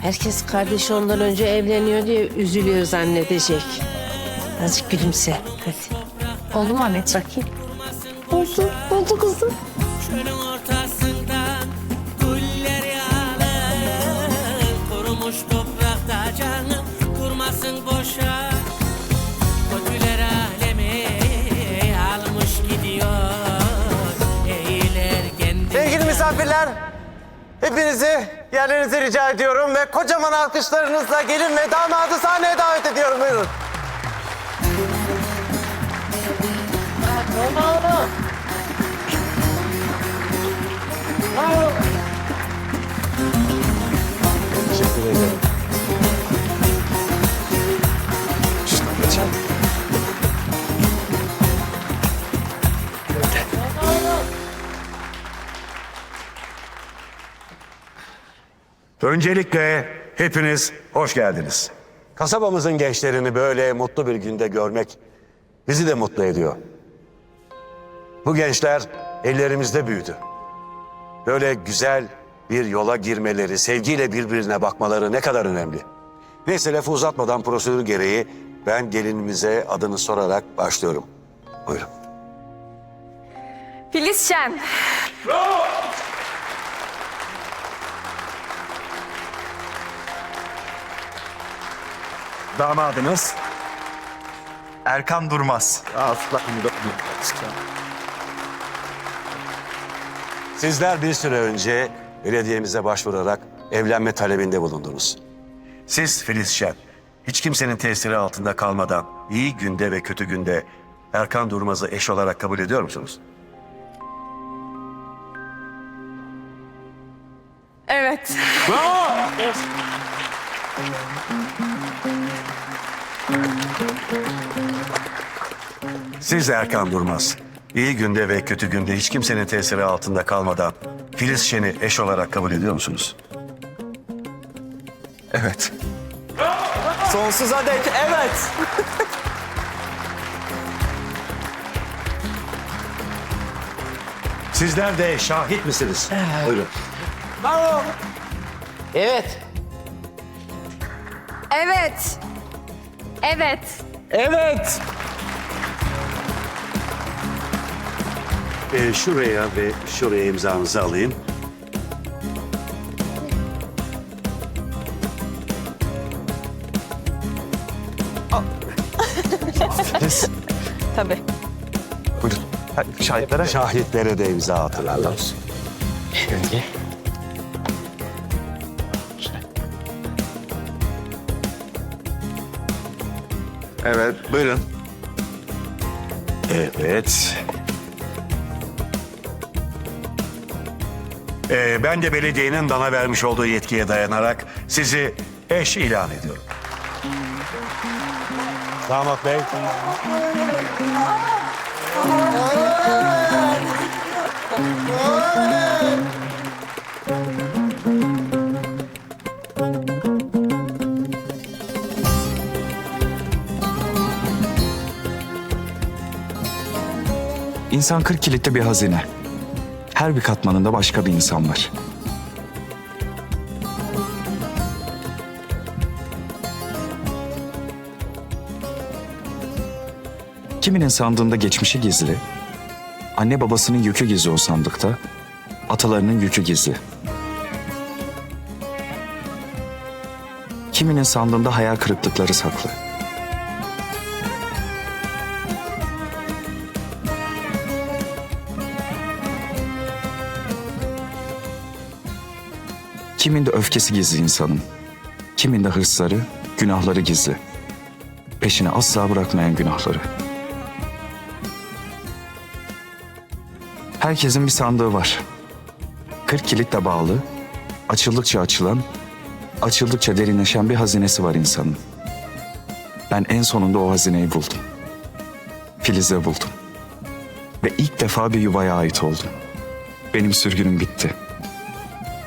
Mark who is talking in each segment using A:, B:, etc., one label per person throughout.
A: Herkes kardeşi ondan önce evleniyor diye üzülüyor zannedecek. Azıcık gülümse. Hadi.
B: Oldu mu anneciğim?
A: Bakayım. Oldu, oldu kızım.
C: Çölün ortasından güller yağlı Kurumuş toprakta canım durmasın boşa Kötüler alemi almış gidiyor Eğiler kendi
D: Sevgili misafirler, hepinizi yerlerinize rica ediyorum ve kocaman alkışlarınızla gelin ve damadı sahneye davet ediyorum. Buyurun.
E: Öncelikle hepiniz hoş geldiniz.
D: Kasabamızın gençlerini böyle mutlu bir günde görmek bizi de mutlu ediyor. Bu gençler ellerimizde büyüdü. Böyle güzel bir yola girmeleri, sevgiyle birbirine bakmaları ne kadar önemli. Neyse lafı uzatmadan prosedür gereği ben gelinimize adını sorarak başlıyorum. Buyurun.
B: Filiz Şen.
E: Damadınız Erkan Durmaz.
D: Sizler bir süre önce belediyemize başvurarak evlenme talebinde bulundunuz.
E: Siz Filiz Şen. Hiç kimsenin tesiri altında kalmadan iyi günde ve kötü günde Erkan Durmaz'ı eş olarak kabul ediyor musunuz?
B: Evet.
E: Siz Erkan Durmaz. iyi günde ve kötü günde hiç kimsenin tesiri altında kalmadan Filiz Şen'i eş olarak kabul ediyor musunuz?
F: Evet.
D: Sonsuza dek evet.
E: Sizler de şahit misiniz? Buyurun.
A: Evet.
B: Evet. Evet.
D: Evet.
E: Ee, şuraya ve şuraya imzanızı alayım.
B: Tabii.
F: Buyurun. Ha, Şahitlere.
D: Şahitlere de imza atın. Allah olsun.
F: Evet, buyurun.
E: Evet. Ee, ben de belediyenin bana vermiş olduğu yetkiye dayanarak sizi eş ilan ediyorum.
D: Damat Bey.
F: İnsan 40 kilitli bir hazine. Her bir katmanında başka bir insan var. Kiminin sandığında geçmişi gizli, anne babasının yükü gizli o sandıkta, atalarının yükü gizli. Kiminin sandığında hayal kırıklıkları saklı. Kiminde öfkesi gizli insanın. Kiminde hırsları, günahları gizli. Peşini asla bırakmayan günahları. Herkesin bir sandığı var. Kırk kilitle bağlı, açıldıkça açılan, açıldıkça derinleşen bir hazinesi var insanın. Ben en sonunda o hazineyi buldum. Filiz'e buldum. Ve ilk defa bir yuvaya ait oldum. Benim sürgünüm bitti.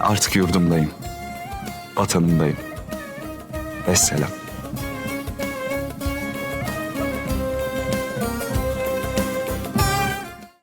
F: Artık yurdumdayım. Vatanımdayım. Vesselam.